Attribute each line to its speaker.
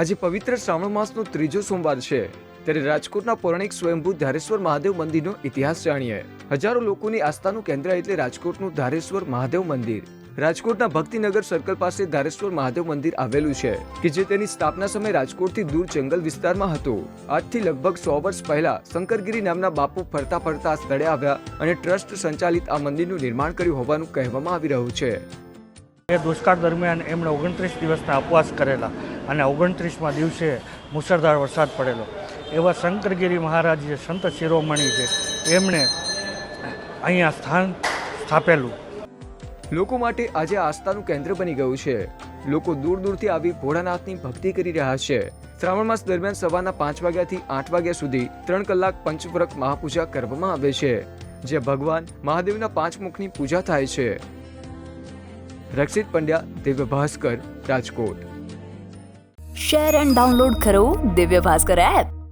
Speaker 1: આજે પવિત્ર શ્રાવણ માસનો ત્રીજો સોમવાર છે. ત્યારે રાજકોટના પૌરાણિક સ્વયંભૂ ધારેશ્વર મહાદેવ મંદિરનો ઇતિહાસ જાણીએ. હજારો લોકોની આસ્થાનું કેન્દ્ર એટલે રાજકોટનું ધારેશ્વર મહાદેવ મંદિર. રાજકોટના ભક્તિનગર સર્કલ પાસે ધારેશ્વર મહાદેવ મંદિર આવેલું છે, કે જે તેની સ્થાપના સમયે રાજકોટથી દૂર જંગલ વિસ્તારમાં હતું. આજથી લગભગ સો વર્ષ પહેલા શંકરગીરી નામના બાપુ ફરતા ફરતા આ સ્થળે આવ્યા અને ટ્રસ્ટ સંચાલિત આ મંદિરનું નિર્માણ કર્યું હોવાનું કહેવામાં આવી રહ્યું છે.
Speaker 2: એ દુષ્કાળ દરમિયાન એમણે ઓગણત્રીસ દિવસના ઉપવાસ કરેલા. અને ઓગણત્રીસમાં દિવસે મુસળધાર વરસાદ પડેલો. એવા શંકરગીરી મહારાજ જે સંત શિરોમણી છે એમણે અહીંયા સ્થાન સ્થાપેલું.
Speaker 1: લોકો માટે આજે આસ્થાનું કેન્દ્ર બની ગયું છે. લોકો દૂર દૂરથી આવી ભોળાનાથની ભક્તિ કરી રહ્યા છે. શ્રાવણ માસ દરમિયાન સવારના પાંચ વાગ્યાથી આઠ વાગ્યા સુધી ત્રણ કલાક પંચવ્રત મહાપૂજા કરવામાં આવે છે જે ભગવાન મહાદેવના પાંચ મુખની પૂજા થાય છે. Rakshit Pandya Divya Bhaskar Rajkot.
Speaker 3: Share and download કરો દિવ્ય ભાસ્કર એપ.